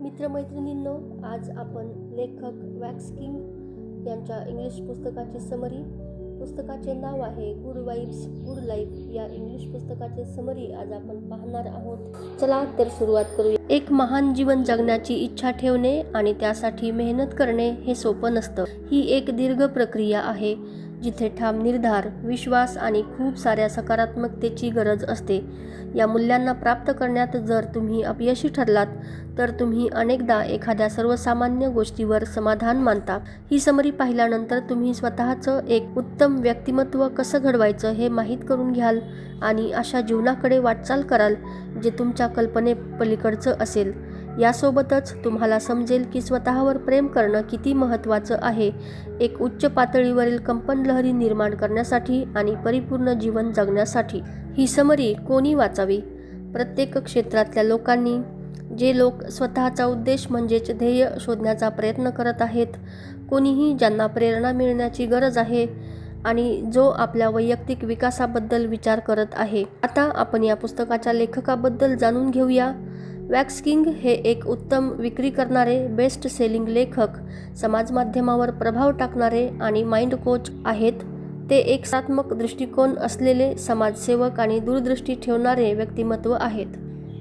मित्रमैत्रिणींनो आज आपण लेखक वॅक्स किंग यांच्या इंग्लिश पुस्तकाची समरी पुस्तकाचे नाव आहे गुड वाईब्स गुड लाईफ या इंग्लिश पुस्तकाचे समरी आज आपण पाहणार आहोत. चला तर सुरुवात करूया. एक महान जीवन जगण्याची इच्छा ठेवणे आणि त्यासाठी मेहनत करणे हे सोपं नसतं. ही एक दीर्घ प्रक्रिया आहे. जिथे ठाम निर्धार विश्वास आणि खूप साऱ्या सकारात्मकतेची गरज असते. या मूल्यांना प्राप्त करण्यात जर तुम्ही अपयशी ठरलात तर तुम्ही अनेकदा एखाद्या सर्वसामान्य गोष्टीवर समाधान मानता. ही समरी पाहिल्यानंतर तुम्ही स्वतःचं एक उत्तम व्यक्तिमत्व कसं घडवायचं हे माहीत करून घ्याल आणि अशा जीवनाकडे वाटचाल कराल जे तुमच्या कल्पने पलीकडचं असेल. यासोबतच तुम्हाला समजेल की स्वतःवर प्रेम करणं किती महत्त्वाचं आहे. एक उच्च पातळीवरील कंपन लहरी निर्माण करण्यासाठी आणि परिपूर्ण जीवन जगण्यासाठी. ही समरी कोणी वाचावी? प्रत्येक क्षेत्रातल्या लोकांनी. जे लोक स्वतःचा उद्देश म्हणजेच ध्येय शोधण्याचा प्रयत्न करत आहेत कोणीही ज्यांना प्रेरणा मिळण्याची गरज आहे आणि जो आपल्या वैयक्तिक विकासाबद्दल विचार करत आहे. आता आपण या पुस्तकाच्या लेखकाबद्दल जाणून घेऊया. वॅक्स किंग हे एक उत्तम विक्री करणारे बेस्ट सेलिंग लेखक समाजमाध्यमावर प्रभाव टाकणारे आणि माइंड कोच आहेत. ते एक सात्मक दृष्टिकोन असलेले समाजसेवक आणि दूरदृष्टी ठेवणारे व्यक्तिमत्व आहेत.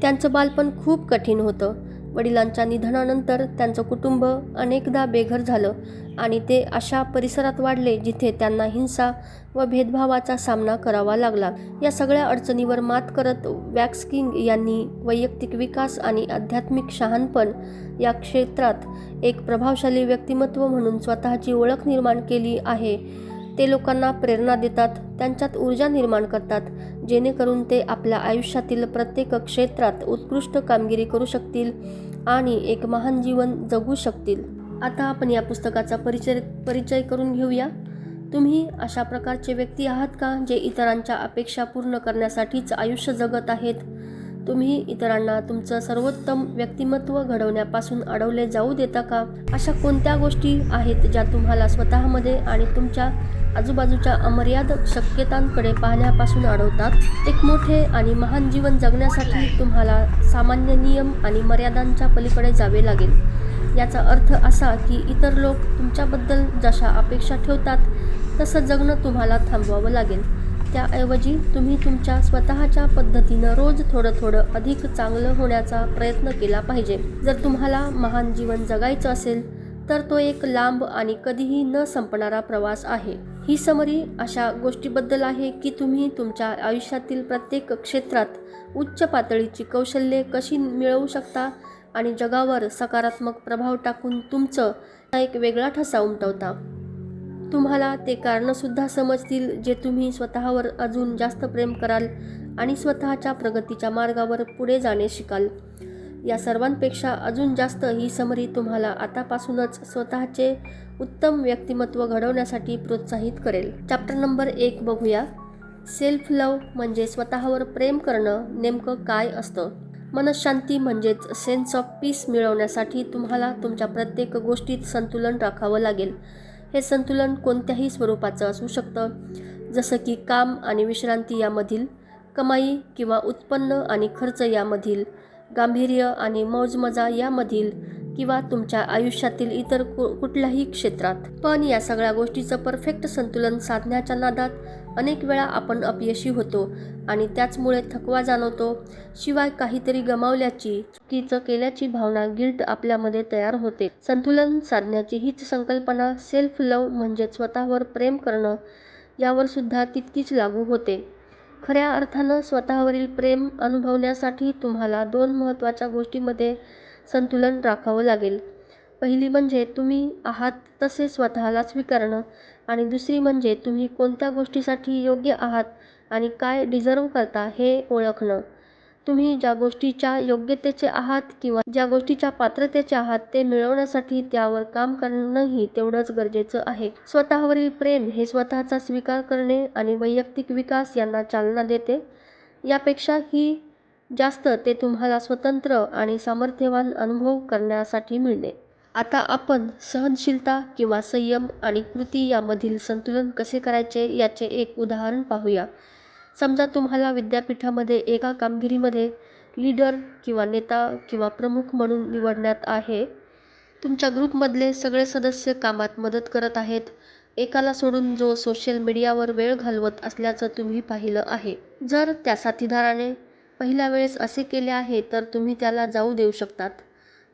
त्यांचं बालपण खूप कठीण होतं. वडिलांच्या निधनानंतर त्यांचं कुटुंब अनेकदा बेघर झालं. आणि ते अशा परिसरात वाढले जिथे त्यांना हिंसा व भेदभावाचा सामना करावा लागला. या सगळ्या अडचणीवर मात करत वॅक्स किंग यांनी वैयक्तिक विकास आणि आध्यात्मिक शहाणपण या क्षेत्रात एक प्रभावशाली व्यक्तिमत्व म्हणून स्वतःची ओळख निर्माण केली आहे. ते लोकांना प्रेरणा देतात त्यांच्यात ऊर्जा निर्माण करतात जेणेकरून ते आपल्या आयुष्यातील प्रत्येक क्षेत्रात उत्कृष्ट कामगिरी करू शकतील आणि एक महान जीवन जगू शकतील. आता आपण या पुस्तकाचा परिचय परिचय करून घेऊया. तुम्ही अशा प्रकारचे व्यक्ती आहात का जे इतरांच्या अपेक्षा पूर्ण करण्यासाठीच आयुष्य जगत आहेत? तुम्ही इतरांना तुमचं सर्वोत्तम व्यक्तिमत्व घडवण्यापासून अडवले जाऊ देता का? अशा कोणत्या गोष्टी आहेत ज्या तुम्हाला स्वतःमध्ये आणि तुमच्या आजूबाजूच्या अमर्याद शक्यतांकडे पाहण्यापासून अडवतात? एक मोठे आणि महान जीवन जगण्यासाठी तुम्हाला सामान्य नियम आणि मर्यादांच्या पलीकडे जावे लागेल. याचा अर्थ असा की इतर लोक तुमच्याबद्दल जशा अपेक्षा ठेवतात तसं जगणं तुम्हाला थांबवावं लागेल. त्याऐवजी तुम्ही तुमच्या स्वतःच्या पद्धतीनं रोज थोडं थोडं अधिक चांगलं होण्याचा प्रयत्न केला पाहिजे. जर तुम्हाला महान जीवन जगायचं असेल तर तो एक लांब आणि कधीही न संपणारा प्रवास आहे. ही समरी अशा गोष्टीबद्दल आहे की तुम्ही तुमच्या आयुष्यातील प्रत्येक क्षेत्रात उच्च पातळीची कौशल्ये कशी मिळवू शकता आणि जगावर सकारात्मक प्रभाव टाकून तुमचं एक वेगळा ठसा उमटवता. तुम्हाला ते कारणंसुद्धा समजतील जे तुम्ही स्वतःवर अजून जास्त प्रेम कराल आणि स्वतःच्या प्रगतीच्या मार्गावर पुढे जाणे शिकाल. या सर्वांपेक्षा अजून जास्त ही समरी तुम्हाला आतापासूनच स्वतःचे उत्तम व्यक्तिमत्व घडवण्यासाठी प्रोत्साहित करेल. चॅप्टर नंबर एक बघूया. सेल्फ लव म्हणजे स्वतःवर प्रेम करणं नेमकं काय असतं? मनशांती म्हणजेच सेन्स ऑफ पीस मिळवण्यासाठी तुम्हाला तुमच्या प्रत्येक गोष्टीत संतुलन राखावं लागेल. हे संतुलन कोणत्याही स्वरूपाचं असू शकतं. जसं की काम आणि विश्रांती यामधील कमाई किंवा उत्पन्न आणि खर्च यामधील गांभीर्य आणि मौजमजा यामधील किंवा तुमच्या आयुष्यातील इतर कु कुठल्याही क्षेत्रात. पण या सगळ्या गोष्टीचं परफेक्ट संतुलन साधण्याच्या नादात अनेक वेळा आपण अपयशी होतो आणि त्याचमुळे थकवा जाणवतो. शिवाय काहीतरी गमावल्याची चुकीचं केल्याची भावना गिल्ट आपल्यामध्ये तयार होते. संतुलन साधण्याची हीच संकल्पना सेल्फ लव म्हणजे स्वतःवर प्रेम करणं यावर सुद्धा तितकीच लागू होते. खऱ्या अर्थानं स्वतःवरील प्रेम अनुभवण्यासाठी तुम्हाला दोन महत्त्वाच्या गोष्टींमध्ये संतुलन राखावं लागेल. पहिली म्हणजे तुम्ही आहात तसे स्वतःला स्वीकारणं. आणि दुसरी म्हणजे तुम्ही कोणत्या गोष्टीसाठी योग्य आहात आणि काय डिझर्व करता हे ओळखणं. तुम्ही ज्या गोष्टीच्या योग्यतेचे आहात किंवा ज्या गोष्टीच्या पात्रतेचे आहात ते मिळवण्यासाठी त्यावर काम करणंही तेवढंच गरजेचं आहे. स्वतःवरील प्रेम हे स्वतःचा स्वीकार करणे आणि वैयक्तिक विकास यांना चालना देते. यापेक्षाही जास्त ते तुम्हाला स्वतंत्र आणि सामर्थ्यवान अनुभव करण्यासाठी मिळणे. आता आपण सहनशीलता किंवा संयम आणि कृती यामधील संतुलन कसे करायचे याचे एक उदाहरण पाहूया. समजा तुम्हाला विद्यापीठामध्ये एका कामगिरीमध्ये लीडर किंवा नेता किंवा प्रमुख म्हणून निवडण्यात आहे. तुमच्या ग्रुपमधले सगळे सदस्य कामात मदत करत आहेत. एकाला सोडून जो सोशल मीडियावर वेळ घालवत असल्याचं तुम्ही पाहिलं आहे. जर त्या साथीदाराने पहिल्या वेळेस असे केले आहे तर तुम्ही त्याला जाऊ देऊ शकतात.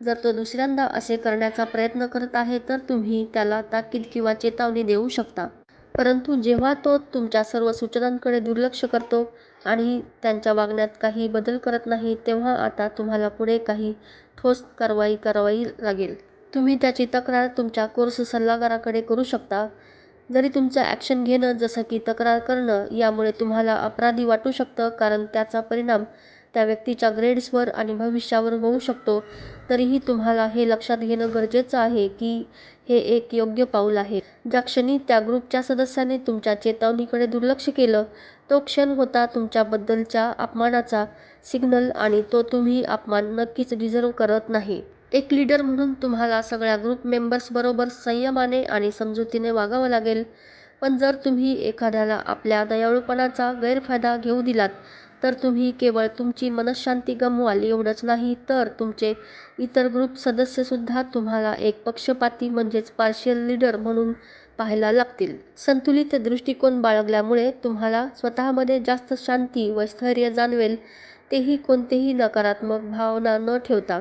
जर तो दुसऱ्यांदा असे करण्याचा प्रयत्न करत आहे तर तुम्ही त्याला ताकीद किंवा चेतावणी देऊ शकता. परंतु जेव्हा तो तुमच्या सर्व सूचनांकडे दुर्लक्ष करतो आणि त्यांच्या वागण्यात काही बदल करत नाही तेव्हा आता तुम्हाला पुढे काही ठोस कारवाई करावी लागेल. तुम्ही त्याची तक्रार तुमच्या कोर्स सल्लागाराकडे करू शकता. जरी तुमचं ॲक्शन घेणं जसं की तक्रार करणं यामुळे तुम्हाला अपराधी वाटू शकतं कारण त्याचा परिणाम त्या व्यक्तीच्या ग्रेड्सवर आणि भविष्यावर होऊ शकतो. तरीही तुम्हाला हे लक्षात घेणं गरजेचं आहे की हे एक योग्य पाऊल आहे. ज्या क्षणी त्या ग्रुपच्या सदस्याने तुमच्या चेतावणीकडे दुर्लक्ष केलं तो क्षण होता तुमच्याबद्दलच्या अपमानाचा सिग्नल आणि तो तुम्ही अपमान नक्कीच डिझर्व करत नाही. एक लीडर म्हणून तुम्हाला सगळ्या ग्रुप मेंबर्सबरोबर संयमाने आणि समजुतीने वागावं लागेल. पण जर तुम्ही एखाद्याला आपल्या दयाळूपणाचा गैरफायदा घेऊ दिलात तर तुम्ही केवळ तुमची मनःशांती गमवाल एवढंच नाही तर तुमचे इतर ग्रुप सदस्यसुद्धा तुम्हाला एक पक्षपाती म्हणजेच पार्शियल लीडर म्हणून पाहायला लागतील. संतुलित दृष्टिकोन बाळगल्यामुळे तुम्हाला स्वतःमध्ये जास्त शांती व स्थैर्य जाणवेल तेही कोणतेही नकारात्मक भावना न ठेवता.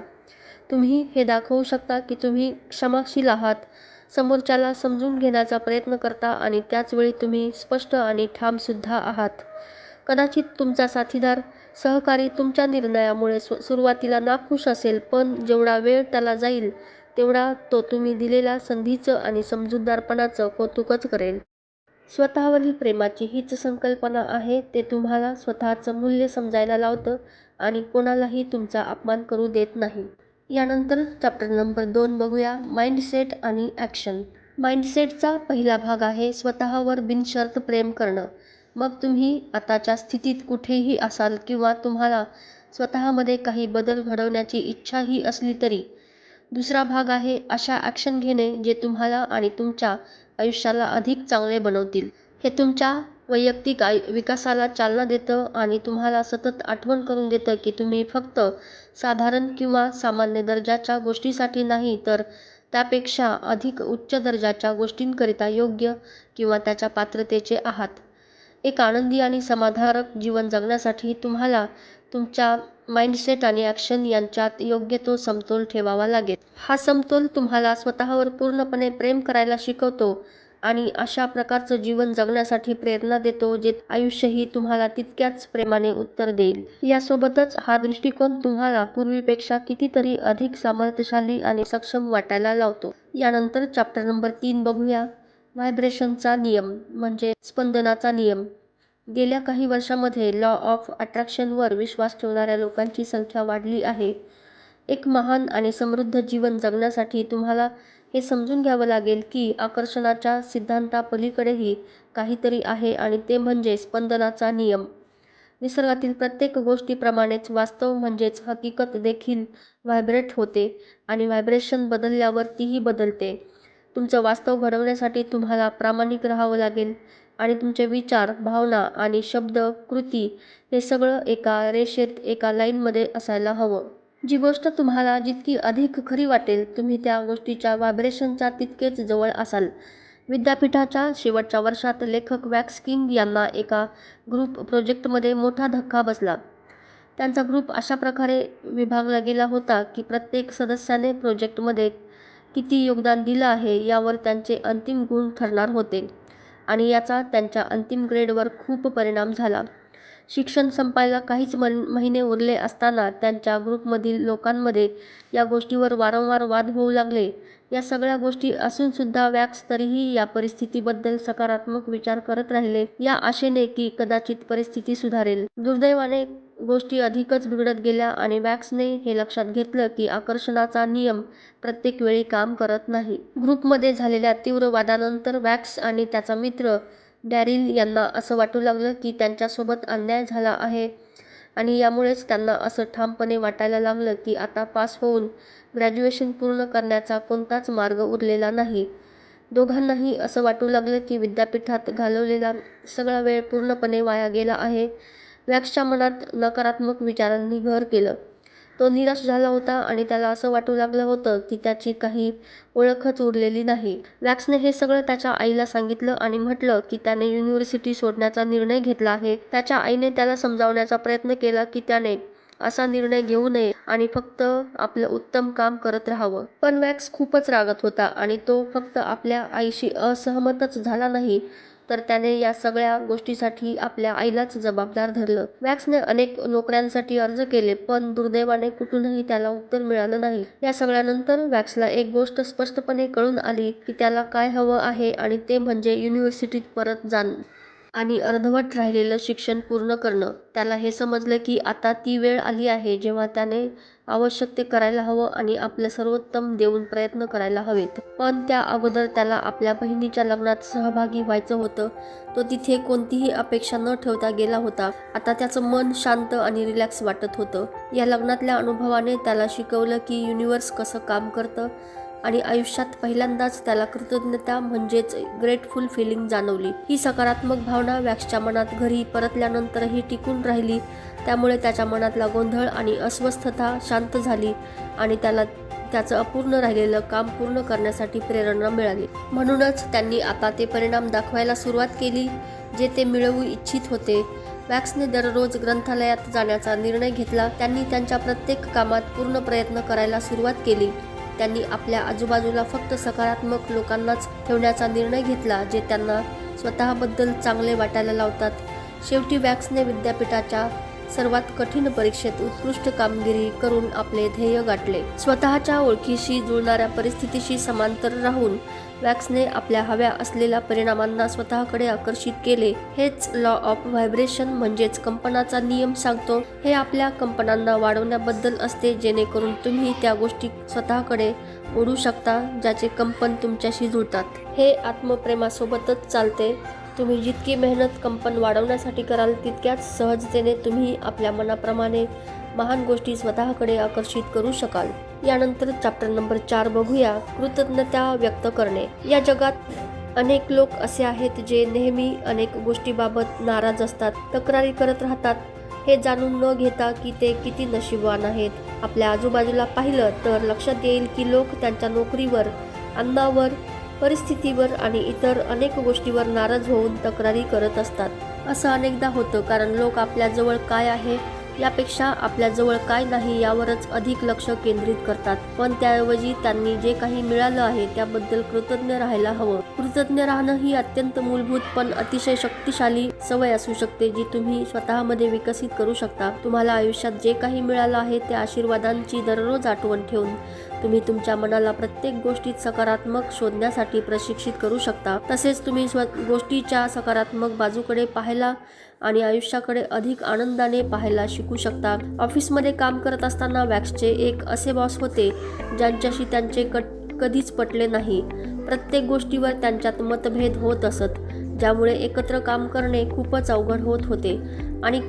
तुम्ही हे दाखवू शकता की तुम्ही क्षमाशील आहात समोरच्याला समजून घेण्याचा प्रयत्न करता आणि त्याचवेळी तुम्ही स्पष्ट आणि ठामसुद्धा आहात. कदाचित तुमचा साथीदार सहकारी तुमच्या निर्णयामुळे सु सुरुवातीला नाखुश असेल पण जेवढा वेळ त्याला जाईल तेवढा तो तुम्ही दिलेल्या संधीचं आणि समजूतदारपणाचं कौतुकच करेल. स्वतःवरील प्रेमाची हीच संकल्पना आहे ते तुम्हाला स्वतःचं मूल्य समजायला लावतं आणि कोणालाही तुमचा अपमान करू देत नाही. यानंतर चॅप्टर नंबर दोन बघूया माइंडसेट आणि ॲक्शन माइंडसेटचा पहिला भाग आहे स्वतःवर बिनशर्त प्रेम करणं. मग तुम्ही आताच्या स्थितीत कुठेही असाल किंवा तुम्हाला स्वतःमध्ये काही बदल घडवण्याची इच्छाही असली तरी दुसरा भाग आहे अशा ॲक्शन घेणे जे तुम्हाला आणि तुमच्या आयुष्याला अधिक चांगले बनवतील. हे तुमच्या वैयक्तिक आय विकासाला चालना देतं आणि तुम्हाला सतत आठवण करून देतं की तुम्ही फक्त साधारण किंवा सामान्य दर्जाच्या गोष्टीसाठी नाही तर त्यापेक्षा अधिक उच्च दर्जाच्या गोष्टींकरिता योग्य किंवा त्याच्या पात्रतेचे आहात. एक आनंदी आणि समाधानकारक जीवन जगण्यासाठी तुम्हाला तुमच्या माइंडसेट आणि ॲक्शन यांच्यात योग्य तो समतोल ठेवावा लागेल. हा समतोल तुम्हाला स्वतःवर पूर्णपणे प्रेम करायला शिकवतो आणि अशा प्रकारचं जीवन जगण्यासाठी प्रेरणा देतो जे आयुष्यही तुम्हाला तितक्याच प्रेमाने उत्तर देईल. यासोबतच हा दृष्टिकोन तुम्हाला पूर्वीपेक्षा कितीतरी अधिक सामर्थ्यशाली आणि सक्षम वाटायला लावतो. यानंतर चॅप्टर नंबर तीन बघूया. व्हायब्रेशनचा नियम म्हणजे स्पंदनाचा नियम. गेल्या काही वर्षामध्ये लॉ ऑफ अट्रॅक्शनवर विश्वास ठेवणाऱ्या लोकांची संख्या वाढली आहे. एक महान आणि समृद्ध जीवन जगण्यासाठी तुम्हाला हे समजून घ्यावं लागेल की आकर्षणाच्या सिद्धांतापलीकडेही काहीतरी आहे आणि ते म्हणजे स्पंदनाचा नियम. निसर्गातील प्रत्येक गोष्टीप्रमाणेच वास्तव म्हणजेच हकीकत देखील व्हायब्रेट होते आणि व्हायब्रेशन बदलल्यावर तीही बदलते. तुमचं वास्तव घडवण्यासाठी तुम्हाला प्रामाणिक राहावं लागेल आणि तुमचे विचार भावना आणि शब्द कृती हे सगळं एका रेषेत एका लाईनमध्ये असायला हवं. जी गोष्ट तुम्हाला जितकी अधिक खरी वाटेल तुम्ही त्या गोष्टीच्या व्हायब्रेशनचा तितकेच जवळ असाल. विद्यापीठाच्या शेवटच्या वर्षात लेखक वॅक्स किंग यांना एका ग्रुप प्रोजेक्टमध्ये मोठा धक्का बसला. त्यांचा ग्रुप अशा प्रकारे विभागला गेला होता की प्रत्येक सदस्याने प्रोजेक्टमध्ये किती योगदान दिलं आहे यावर त्यांचे अंतिम गुण ठरणार होते. आणि याचा त्यांच्या अंतिम ग्रेडवर खूप परिणाम झाला. शिक्षण संपायला काहीच महिने उरले असताना त्यांच्या ग्रुपमधील लोकांमध्ये या गोष्टीवर वारंवार वाद होऊ लागले. या सगळ्या गोष्टी असूनसुद्धा वॅक्स तरीही या परिस्थितीबद्दल सकारात्मक विचार करत राहिले. या आशेने की कदाचित परिस्थिती सुधारेल. दुर्दैवाने गोष्टी अधिकच बिघडत गेल्या आणि वॅक्सने हे लक्षात घेतलं की आकर्षणाचा नियम प्रत्येक वेळी काम करत नाही. ग्रुपमध्ये झालेल्या तीव्र वादानंतर वॅक्स आणि त्याचा मित्र डॅरिल यांना असं वाटू लागलं की त्यांच्यासोबत अन्याय झाला आहे आणि यामुळेच त्यांना असं ठामपणे वाटायला लागलं की आता पास होऊन ग्रॅज्युएशन पूर्ण करण्याचा कोणताच मार्ग उरलेला नाही. दोघांनाही असं वाटू लागलं की विद्यापीठात घालवलेला सगळा वेळ पूर्णपणे वाया गेला आहे. वॅक्सच्या मनात नकारात्मक विचारांनी घर केलं. तो निराश झाला होता आणि त्याला असं वाटू लागलं होतं की त्याची काही ओळखच उरलेली नाही. वॅक्सने हे सगळं त्याच्या आईला सांगितलं आणि म्हटलं की त्याने युनिव्हर्सिटी सोडण्याचा निर्णय घेतला आहे. त्याच्या आईने त्याला समजावण्याचा प्रयत्न केला की त्याने असा निर्णय घेऊ नये आणि फक्त आपलं उत्तम काम करत राहावं. पण वॅक्स खूपच रागत होता आणि तो फक्त आपल्या आईशी असहमतच झाला नाही. तर त्याने या सगळ्या गोष्टीसाठी आपल्या आईलाच जबाबदार धरलं. वॅक्सने अनेक नोकऱ्यांसाठी अर्ज केले पण दुर्दैवाने कुठूनही त्याला उत्तर मिळालं नाही. या सगळ्यानंतर वॅक्सला एक गोष्ट स्पष्टपणे कळून आली की त्याला काय हवं आहे आणि ते म्हणजे युनिव्हर्सिटीत परत जाणं. आणि अर्धवट राहिलेलं शिक्षण पूर्ण करणं. त्याला हे समजलं की आता ती वेळ आली आहे जेव्हा त्याने आवश्यक ते करायला हवं आणि आपलं सर्वोत्तम देऊन प्रयत्न करायला हवेत. पण त्या अगोदर त्याला आपल्या बहिणीच्या लग्नात सहभागी व्हायचं होतं. तो तिथे कोणतीही अपेक्षा न ठेवता गेला होता. आता त्याचं मन शांत आणि रिलॅक्स वाटत होतं. या लग्नातल्या अनुभवाने त्याला शिकवलं की युनिवर्स कसं काम करतं आणि आयुष्यात पहिल्यांदाच त्याला कृतज्ञता म्हणजेच ग्रेटफुल फिलिंग जाणवली. ही सकारात्मक भावना वॅक्सच्या मनात घरी परतल्यानंतरही टिकून राहिली. त्यामुळे त्याच्या मनातला गोंधळ आणि अस्वस्थता शांत झाली आणि त्याला त्याचं अपूर्ण राहिलेलं काम पूर्ण करण्यासाठी प्रेरणा मिळाली. म्हणूनच त्यांनी आता ते परिणाम दाखवायला सुरुवात केली जे ते मिळवू इच्छित होते. वॅक्सने दररोज ग्रंथालयात जाण्याचा निर्णय घेतला. त्यांनी त्यांच्या प्रत्येक कामात पूर्ण प्रयत्न करायला सुरुवात केली. त्यांनी आपल्या आजूबाजूला फक्त सकारात्मक लोकांनाच ठेवण्याचा निर्णय घेतला जे त्यांना स्वतःबद्दल चांगले वाटायला लावतात. शेवटी वॅक्सने विद्यापीठाच्या सर्वात कठीण परीक्षेत उत्कृष्ट कामगिरी करून आपले ध्येय गाठले. स्वतःच्या ओळखीशी जुळणाऱ्या परिस्थितीशी समांतर राहून वॅक्सने आपल्या हव्या असलेल्या परिणामांना स्वतःकडे आकर्षित केले. हेच लॉ ऑफ व्हायब्रेशन म्हणजेच कंपनाचा नियम सांगतो. हे आपल्या कंपनांना वाढवण्याबद्दल असते जेणेकरून तुम्ही त्या गोष्टी स्वतःकडे ओढू शकता ज्याचे कंपन तुमच्याशी जुळतात. हे आत्मप्रेमासोबतच चालते. तुम्ही जितकी मेहनत कंपन वाढवण्यासाठी कराल तितक्याच सहजतेने तुम्ही आपल्या मनाप्रमाणे महान गोष्टी स्वतःकडे आकर्षित करू शकाल. यानंतर चॅप्टर नंबर चार बघूया. कृतज्ञता व्यक्त करणे. या जगात अनेक लोक असे आहेत जे नेहमी अनेक गोष्टीबाबत नाराज असतात तक्रारी करत राहतात. हे जाणून न घेता की ते किती नशीबवान आहेत. आपल्या आजूबाजूला पाहिलं तर लक्षात येईल की लोक त्यांच्या नोकरीवर अन्नावर परिस्थितीवर आणि इतर अनेक गोष्टीवर नाराज होऊन तक्रारी करत असतात. असं अनेकदा होतं कारण लोक आपल्याजवळ काय आहे यापेक्षा आपल्याजवळ काय नाही यावरच अधिक लक्ष केंद्रित करतात. पण त्याऐवजी त्यांनी जे काही मिळालं आहे त्याबद्दल कृतज्ञ राहायला हवं. कृतज्ञ राहणं ही अत्यंत मूलभूत पण अतिशय शक्तिशाली सवय असू शकते जी तुम्ही स्वतःमध्ये विकसित करू शकता. तुम्हाला आयुष्यात जे काही मिळालं आहे त्या आशीर्वादांची दररोज आठवण ठेवून तुम्ही तुमच्या मनाला प्रत्येक गोष्टीत सकारात्मक शोधण्यासाठी प्रशिक्षित करू शकता. तसेच तुम्ही स्व गोष्टीच्या सकारात्मक बाजूकडे पाहायला आणि आयुष्याकडे अधिक आनंदाने पाहायला शिकू शकता. ऑफिसमध्ये काम करत असताना वॅक्सचे एक असे बॉस होते ज्यांच्याशी त्यांचे कट कधीच पटले नाही. प्रत्येक गोष्टीवर त्यांच्यात मतभेद होत असत ज्यामुळे एकत्र काम करणे खूपच अवघड होत होते आणि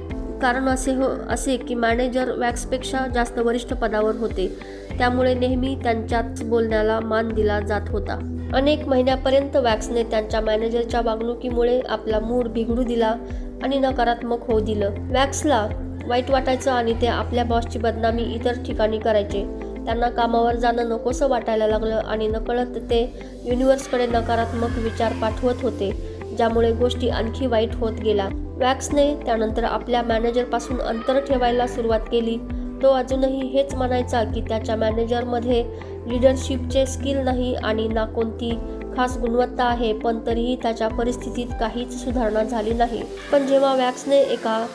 कारण असे हो असे की मॅनेजर वॅक्सपेक्षा जास्त वरिष्ठ पदावर होते. त्यामुळे नेहमी त्यांच्याच बोलण्याला मान दिला जात होता. अनेक महिन्यापर्यंत वॅक्सने त्यांच्या मॅनेजरच्या वागणुकीमुळे आपला मूड बिघडू दिला आणि नकारात्मक होऊ दिलं. वॅक्सला वाईट वाटायचं आणि ते आपल्या बॉसची बदनामी इतर ठिकाणी करायचे. त्यांना कामावर जाणं नकोसं वाटायला लागलं आणि नकळत ते युनिव्हर्सकडे नकारात्मक विचार पाठवत होते. ज्यामुळे गोष्टी आणखी वाईट होत गेल्या. वॅक्सने त्यानंतर आपल्या मॅनेजरपासून अंतर ठेवायला सुरुवात केली. तो अजूनही हेच म्हणायचा की त्याच्या मॅनेजरमध्ये लिडरशिपचे स्किल नाही आणि ना कोणती खास गुणवत्ता आहे पण तरीही त्याच्या परिस्थितीत काहीच सुधारणा झाली नाही. पण जेव्हा वॅक्सने एका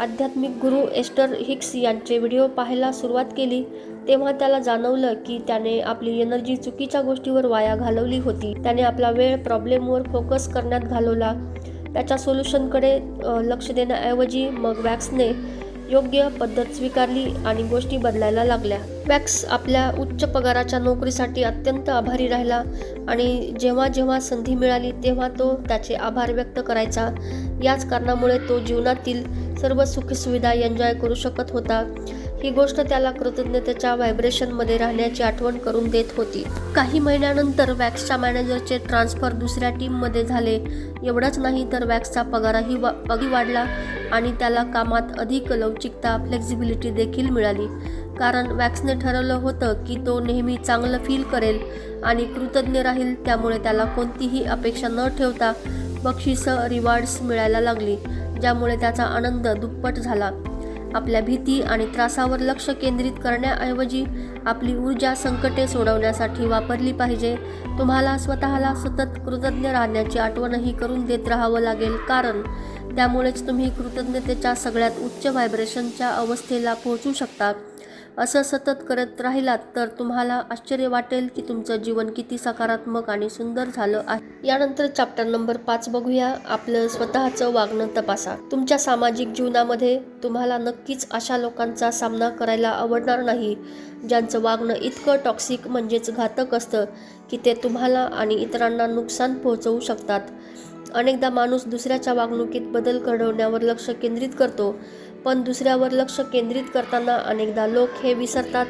आध्यात्मिक गुरु एस्टर हिक्स यांचे व्हिडिओ पाहायला सुरुवात केली तेव्हा त्याला जाणवलं की त्याने आपली एनर्जी चुकीच्या गोष्टीवर वाया घालवली होती. त्याने आपला वेळ प्रॉब्लेमवर फोकस करण्यात घालवला. त्याच्या सोल्युशनकडे लक्ष देण्याऐवजी मग वॅक्सने योग्य पद्धत स्वीकारली आणि गोष्टी बदलायला लागल्या. वॅक्स आपल्या उच्च पगाराच्या नोकरीसाठी अत्यंत आभारी राहिला आणि जेव्हा जेव्हा संधी मिळाली तेव्हा तो त्याचे आभार व्यक्त करायचा. याच कारणामुळे तो जीवनातील सर्व सुखसुविधा एन्जॉय करू शकत होता. ही गोष्ट त्याला कृतज्ञतेच्या व्हायब्रेशनमध्ये राहण्याची आठवण करून देत होती. काही महिन्यानंतर वॅक्सच्या मॅनेजरचे ट्रान्सफर दुसऱ्या टीममध्ये झाले. एवढंच नाही तर वॅक्सचा पगारही वा पगी वाढला आणि त्याला कामात अधिक लवचिकता फ्लेक्झिबिलिटी देखील मिळाली. कारण वॅक्सने ठरवलं होतं की तो नेहमी चांगलं फील करेल आणि कृतज्ञ राहील त्यामुळे त्याला कोणतीही अपेक्षा न ठेवता बक्षिसं रिवॉर्ड्स मिळायला लागली ज्यामुळे त्याचा आनंद दुप्पट झाला. आपल्या भीती आणि त्रासावर लक्ष केंद्रित करण्याऐवजी आपली ऊर्जा संकटे सोडवण्यासाठी वापरली पाहिजे. तुम्हाला स्वतःला सतत कृतज्ञ राहण्याची आठवणही करून देत राहावं लागेल कारण त्यामुळेच तुम्ही कृतज्ञतेच्या सगळ्यात उच्च व्हायब्रेशनच्या अवस्थेला पोहोचू शकता. असं सतत करत राहिलात तर तुम्हाला आश्चर्य वाटेल की तुमचं जीवन किती सकारात्मक आणि सुंदर झालं आहे. यानंतर चॅप्टर नंबर पाच बघूया. आपलं स्वतःचं वागणं तपासा. तुमच्या सामाजिक जीवनामध्ये तुम्हाला नक्कीच अशा लोकांचा सामना करायला आवडणार नाही ज्यांचं वागणं इतकं टॉक्सिक म्हणजेच घातक असतं की ते तुम्हाला आणि इतरांना नुकसान पोहोचवू शकतात. अनेकदा माणूस दुसऱ्याच्या वागणुकीत बदल घडवण्यावर लक्ष केंद्रित करतो. पण दुसऱ्यावर लक्ष केंद्रित करताना अनेकदा लोक हे विसरतात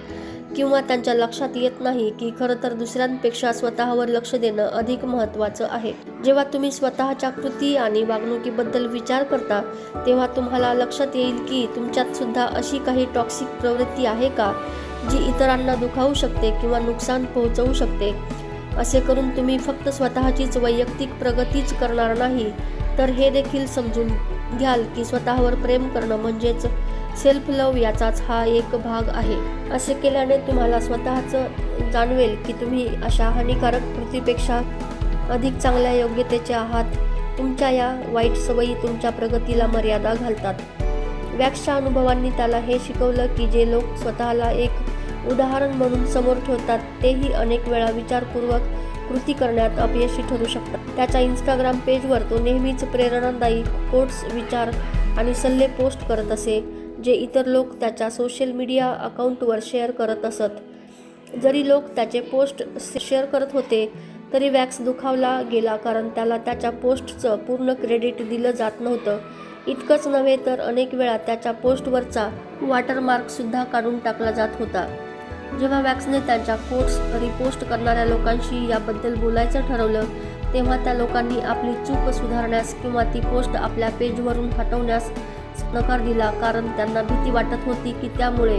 किंवा त्यांच्या लक्षात येत नाही की खरं तर दुसऱ्यांपेक्षा स्वतःवर लक्ष देणं अधिक महत्त्वाचं आहे. जेव्हा तुम्ही स्वतःच्या कृती आणि वागणुकीबद्दल विचार करता तेव्हा तुम्हाला लक्षात येईल की तुमच्यात सुद्धा अशी काही टॉक्सिक प्रवृत्ती आहे का जी इतरांना दुखावू शकते किंवा नुकसान पोहोचवू शकते. असे करून तुम्ही फक्त स्वतःचीच वैयक्तिक प्रगतीच करणार नाही तर हे देखील समजून घ्याल की स्वतःवर प्रेम करणं म्हणजेच सेल्फ लव याचाच हा एक भाग आहे. असे केल्याने तुम्हाला स्वतःचं जाणवेल की तुम्ही अशा हानिकारक कृतीपेक्षा अधिक चांगल्या योग्यतेचे आहात. तुमच्या या वाईट सवयी तुमच्या प्रगतीला मर्यादा घालतात. वॅक्सच्या अनुभवांनी त्याला हे शिकवलं की जे लोक स्वतःला एक उदाहरण म्हणून समोर ठेवतात तेही अनेक वेळा विचारपूर्वक कृती करण्यात अपयशी ठरू शकतात. त्याच्या इंस्टाग्राम पेजवर तो नेहमीच प्रेरणादायी कोट्स विचार आणि सल्ले पोस्ट करत असे जे इतर लोक त्याच्या सोशल मीडिया अकाउंटवर शेअर करत असत. जरी लोक त्याचे पोस्ट शेअर करत होते तरी वॅक्स दुखावला गेला कारण त्याला त्याच्या पोस्टचं पूर्ण क्रेडिट दिलं जात नव्हतं. इतकंच नव्हे तर अनेक वेळा त्याच्या पोस्टवरचा वॉटरमार्कसुद्धा काढून टाकला जात होता. जेव्हा वॅक्सने त्यांच्या कोट्स रिपोस्ट करणाऱ्या लोकांशी याबद्दल बोलायचं ठरवलं तेव्हा त्या लोकांनी आपली चूक सुधारण्यास किंवा ती पोस्ट आपल्या पेजवरून हटवण्यास नकार दिला. कारण त्यांना भीती वाटत होती की त्यामुळे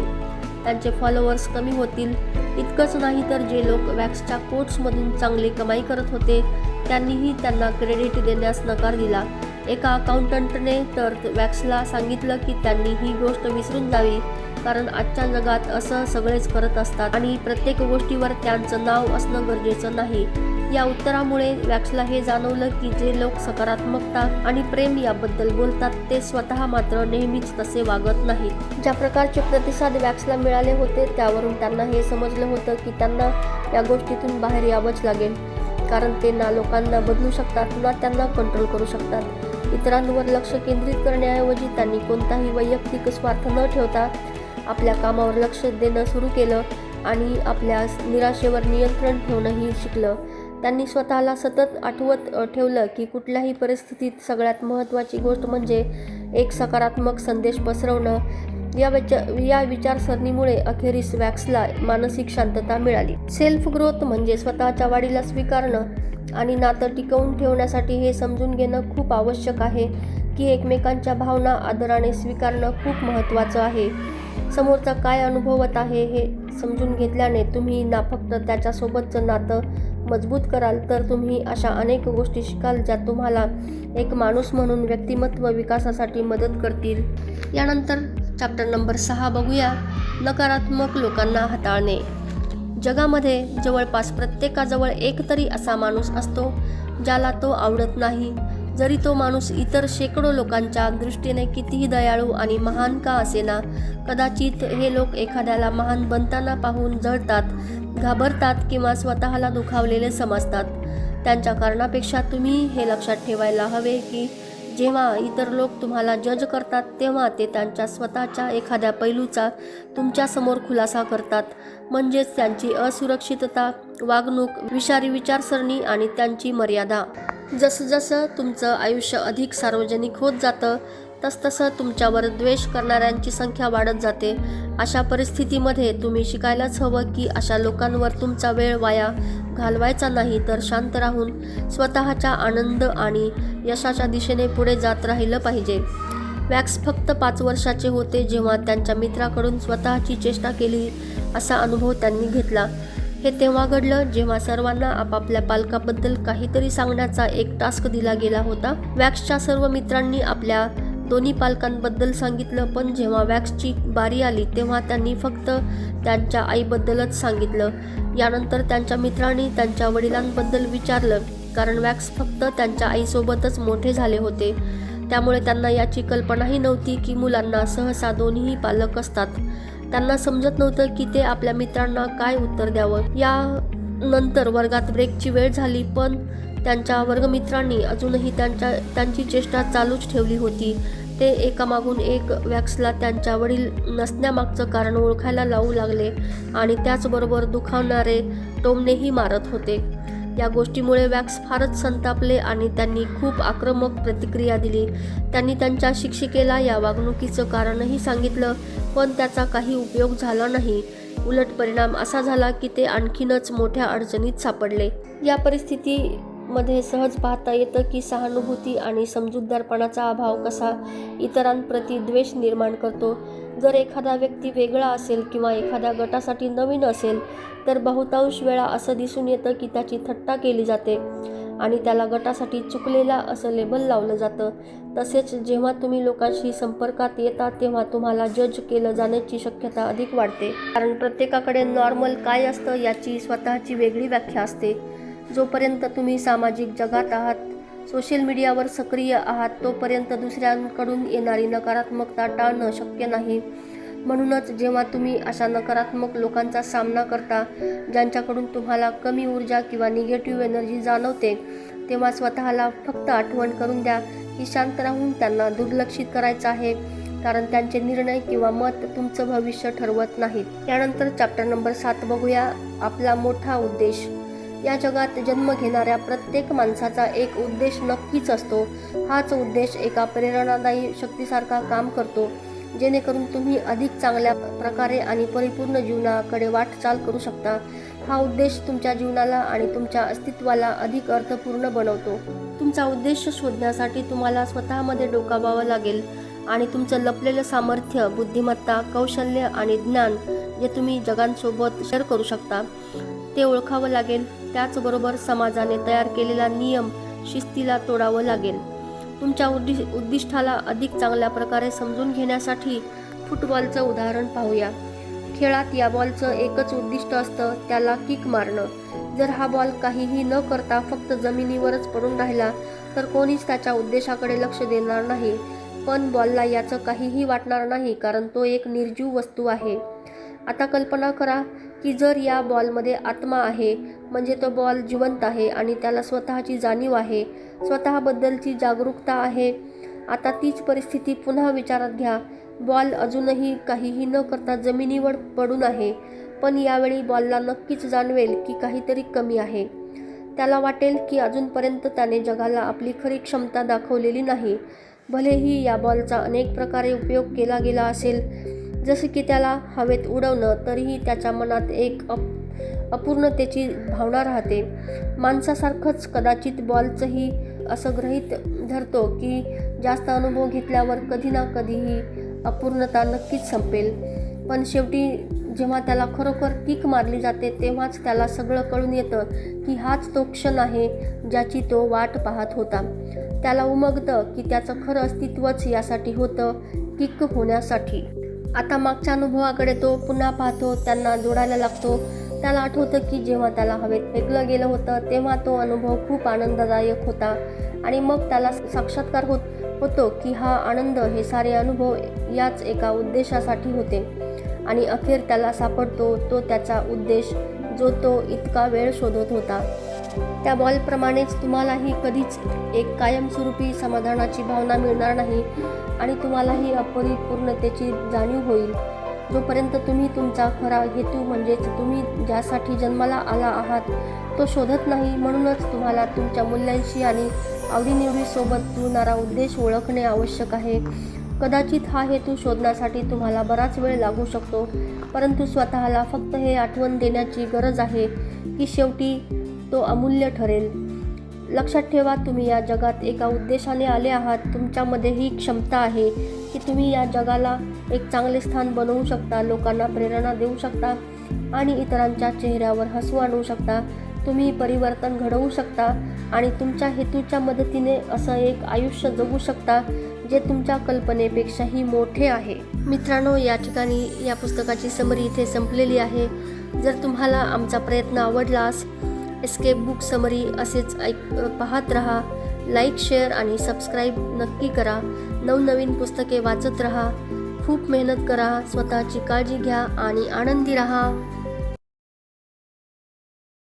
त्यांचे फॉलोअर्स कमी होतील. इतकंच नाही तर जे लोक वॅक्सच्या कोट्समधून चांगली कमाई करत होते त्यांनीही त्यांना क्रेडिट देण्यास नकार दिला. एका अकाउंटंटने तर वॅक्सला सांगितलं की त्यांनी ही गोष्ट विसरून जावी. कारण आजच्या जगात असं सगळेच करत असतात आणि प्रत्येक गोष्टीवर त्यांचं नाव असणं गरजेचं नाही. या उत्तरामुळे वॅक्सला हे जाणवलं की जे लोक सकारात्मकता आणि प्रेम याबद्दल बोलतात ते स्वतः मात्र नेहमीच तसे वागत नाहीत. ज्या प्रकारचे प्रतिसाद वॅक्सला मिळाले होते त्यावरून त्यांना हे समजलं होतं की त्यांना या गोष्टीतून बाहेर यावंच लागेल. कारण ते ना लोकांना बदलू शकतात ना त्यांना कंट्रोल करू शकतात. इतरांवर लक्ष केंद्रित करण्याऐवजी त्यांनी कोणताही वैयक्तिक स्वार्थ न ठेवता आपल्या कामावर लक्ष देणं सुरू केलं आणि आपल्या निराशेवर नियंत्रण ठेवणंही शिकलं. त्यांनी स्वतःला सतत आठवत ठेवलं की कुठल्याही परिस्थितीत सगळ्यात महत्त्वाची गोष्ट म्हणजे एक सकारात्मक संदेश पसरवणं. या विचार या विचारसरणीमुळे अखेरीस वॅक्सला मानसिक शांतता मिळाली. सेल्फ ग्रोथ म्हणजे स्वतःच्या वाढीला स्वीकारणं आणि नातं टिकवून ठेवण्यासाठी हे समजून घेणं खूप आवश्यक आहे की एकमेकांच्या भावना आदराने स्वीकारणं खूप महत्त्वाचं आहे. समोरचा काय अनुभवत आहे हे समजून घेतल्याने तुम्ही ना फक्त त्याच्यासोबतचं नातं मजबूत कराल तर तुम्ही अशा अनेक गोष्टी शिकाल ज्या तुम्हाला एक माणूस म्हणून व्यक्तिमत्व विकासासाठी मदत करतील. यानंतर चॅप्टर नंबर सहा बघूया. नकारात्मक लोकांना हाताळणे. जगामध्ये जवळपास प्रत्येकाजवळ एक तरी असा माणूस असतो ज्याला तो आवडत नाही. जरी तो माणूस इतर शेकडो लोकांच्या दृष्टीने कितीही दयाळू आणि महान का असेना कदाचित हे लोक एखाद्याला महान बनताना पाहून जळतात घाबरतात किंवा स्वतःला दुखावलेले समजतात. त्यांच्या कारणापेक्षा तुम्ही हे लक्षात ठेवायला हवे की जेव्हा इतर लोक तुम्हाला जज करतात तेव्हा ते त्यांच्या स्वतःच्या एखाद्या पैलूचा तुमच्यासमोर खुलासा करतात. म्हणजेच त्यांची असुरक्षितता वागणूक विषारी विचारसरणी आणि त्यांची मर्यादा. जसजसं तुमचं आयुष्य अधिक सार्वजनिक होत जातं तसतसं तुमच्यावर द्वेष करणाऱ्यांची संख्या वाढत जाते. अशा परिस्थितीमध्ये तुम्ही शिकायलाच हवं की अशा लोकांवर तुमचा वेळ वाया घालवायचा नाही तर शांत राहून स्वतःच्या आनंद आणि यशाच्या दिशेने पुढे जात राहिलं पाहिजे. वॅक्स फक्त पाच वर्षाचे होते जेव्हा त्यांच्या मित्राकडून स्वतःची चेष्टा केली असा अनुभव त्यांनी घेतला. हे तेव्हा घडलं जेव्हा सर्वांना आपापल्या पालकाबद्दल काहीतरी सांगण्याचा एक टास्क दिला गेला होता. वॅक्सच्या सर्व मित्रांनी आपल्या दोन्ही पालकांबद्दल सांगितलं पण जेव्हा वॅक्सची बारी आली तेव्हा त्यांनी फक्त त्यांच्या आईबद्दलच सांगितलं. यानंतर त्यांच्या मित्रांनी त्यांच्या वडिलांबद्दल विचारलं कारण वॅक्स फक्त त्यांच्या आईसोबतच मोठे झाले होते. त्यामुळे त्यांना याची कल्पनाही नव्हती की मुलांना सहसा दोन्ही पालक असतात. त्यांना समजत नव्हतं की ते आपल्या मित्रांना काय उत्तर द्यावं. या नंतर वर्गात ब्रेकची वेळ झाली पण त्यांच्या वर्गमित्रांनी अजूनही त्यांच्या त्यांची चेष्टा चालूच ठेवली होती. ते एकामागून एक वॅक्सला त्यांच्या वडील नसण्यामागचं कारण ओळखायला लावू लागले आणि त्याचबरोबर दुखावणारे टोमनेही मारत होते. या गोष्टीमुळे वॅक्स फारच संतापले आणि त्यांनी खूप आक्रमक प्रतिक्रिया दिली. त्यांनी त्यांच्या शिक्षिकेला या वागणुकीचं कारणही सांगितलं पण त्याचा काही उपयोग झाला नाही. उलट परिणाम असा झाला की ते आणखीनच मोठ्या अडचणीत सापडले. या परिस्थितीमध्ये सहज पाहता येतं की सहानुभूती आणि समजूतदारपणाचा अभाव कसा इतरांप्रती द्वेष निर्माण करतो. जर एखादा व्यक्ती वेगळा असेल किंवा एखाद्या गटासाठी नवीन असेल तर बहुतांश वेळा असं दिसून येतं की त्याची थट्टा केली जाते आणि त्याला गटासाठी चुकलेला असं लेबल लावलं जातं. तसेच जेव्हा तुम्ही लोकांशी संपर्कात येता तेव्हा तुम्हाला जज केलं जाण्याची शक्यता अधिक वाढते. कारण प्रत्येकाकडे नॉर्मल काय असतं याची स्वतःची वेगळी व्याख्या असते. जोपर्यंत तुम्ही सामाजिक जगात आहात सोशल मीडियावर सक्रिय आहात तोपर्यंत दुसऱ्यांकडून येणारी नकारात्मकता टाळणं शक्य नाही. म्हणूनच जेव्हा तुम्ही अशा नकारात्मक लोकांचा सामना करता ज्यांच्याकडून तुम्हाला कमी ऊर्जा किंवा निगेटिव्ह एनर्जी जाणवते तेव्हा स्वतःला फक्त आठवण करून द्या की शांत राहून त्यांना दुर्लक्षित करायचं आहे कारण त्यांचे निर्णय किंवा मत तुमचं भविष्य ठरवत नाहीत. त्यानंतर चॅप्टर नंबर सात बघूया. आपला मोठा उद्देश. या जगात जन्म घेणाऱ्या प्रत्येक माणसाचा एक उद्देश नक्कीच असतो. हाच उद्देश एका प्रेरणादायी शक्तीसारखा काम करतो. जेणेकरून तुम्ही अधिक चांगल्या प्रकारे आणि परिपूर्ण जीवनाकडे वाटचाल करू शकता. हा उद्देश तुमच्या जीवनाला आणि तुमच्या अस्तित्वाला अधिक अर्थपूर्ण बनवतो. तुमचा उद्देश शोधण्यासाठी तुम्हाला स्वतःमध्ये डोकावावं लागेल आणि तुमचं लपलेलं सामर्थ्य बुद्धिमत्ता कौशल्य आणि ज्ञान जे तुम्ही जगांसोबत शेअर करू शकता ते ओळखावं लागेल. त्याचबरोबर समाजाने तयार केलेला नियम शिस्तीला तोडावं लागेल. तुमच्या उद्दि उद्दिष्टाला अधिक चांगल्या प्रकारे समजून घेण्यासाठी फुटबॉलचं उदाहरण पाहूया. खेळात या बॉलचं एकच उद्दिष्ट असतं त्याला किक मारणं. जर हा बॉल काहीही न करता फक्त जमिनीवरच पडून राहिला तर कोणीच त्याच्या उद्देशाकडे लक्ष देणार नाही. पण बॉलला याचं काहीही वाटणार नाही कारण तो एक निर्जीव वस्तू आहे. आता कल्पना करा की जर या बॉलमध्ये आत्मा आहे म्हणजे तो बॉल जिवंत आहे आणि त्याला स्वतःची जाणीव आहे. स्वतःबद्दलची जागरूकता आहे. आता तीच परिस्थिती पुन्हा विचारात घ्या. बॉल अजूनही काहीही न करता जमिनीवर पडून आहे. पण यावेळी बॉलला नक्कीच जाणवेल की काहीतरी कमी आहे. त्याला वाटेल की अजूनपर्यंत त्याने जगाला आपली खरी क्षमता दाखवलेली नाही. भलेही या बॉलचा अनेक प्रकारे उपयोग केला गेला असेल. जसे की त्याला हवेत उडवणं तरीही त्याच्या मनात एक अप अपूर्णतेची भावना राहते. माणसासारखंच कदाचित बॉलचंही असं गृहीत धरतो की जास्त अनुभव घेतल्यावर कधी ना कधीही अपूर्णता नक्कीच संपेल. पण शेवटी जेव्हा त्याला खरोखर किक मारली जाते तेव्हाच त्याला सगळं कळून येतं की हाच तो क्षण आहे ज्याची तो वाट पाहत होता. त्याला उमगतं की त्याचं खरं अस्तित्वच यासाठी होतं किक होण्यासाठी. आता मागच्या अनुभवाकडे तो पुन्हा पाहतो त्यांना जोडायला लागतो. त्याला आठवतं की जेव्हा त्याला हवेत फेकलं गेलं होतं तेव्हा तो अनुभव खूप आनंददायक होता. आणि मग त्याला साक्षात्कार होत होतो की हा आनंद हे सारे अनुभव याच एका उद्देशासाठी होते. आणि अखेर त्याला सापडतो तो त्याचा उद्देश जो तो इतका वेळ शोधत होता. त्या बॉलप्रमाणेच तुम्हालाही कधीच एक कायमस्वरूपी समाधानाची भावना मिळणार नाही आणि तुम्हालाही अपरिपूर्णतेची जाणीव होईल. जोपर्यंत तुम्ही तुमचा खरा हेतू म्हणजेच तुम्ही ज्यासाठी जन्माला आला आहात तो शोधत नाही म्हणूनच तुम्हाला तुमच्या मूल्यांशी आणि आवडीनिवडीसोबत जुळणारा उद्देश ओळखणे आवश्यक आहे. कदाचित हा हेतू शोधण्यासाठी तुम्हाला बराच वेळ लागू शकतो परंतु स्वतःला फक्त हे आठवण देण्याची गरज आहे की शेवटी तो अमूल्य ठरेल. लक्षात ठेवा तुम्ही या जगात एका उद्देशाने आले आहात. तुमच्यामध्ये ही क्षमता आहे की तुम्ही या जगाला एक चांगले स्थान बनवू शकता लोकांना प्रेरणा देऊ शकता आणि इतरांच्या चेहऱ्यावर हसू आणू शकता. तुम्ही परिवर्तन घडवू शकता आणि तुमच्या हेतूच्या मदतीने असं एक आयुष्य जगू शकता जे तुमच्या कल्पनेपेक्षाही मोठे आहे. मित्रांनो या ठिकाणी या पुस्तकाची समरी इथे संपलेली आहे. जर तुम्हाला आमचा प्रयत्न आवडलास एस्केप बुक समरी असेच ऐक पाहत रहा. लाईक शेअर आणि सबस्क्राईब नक्की करा. नवनवीन पुस्तके वाचत रहा. खूप मेहनत करा स्वतःची काळजी घ्या आणि आनंदी रहा.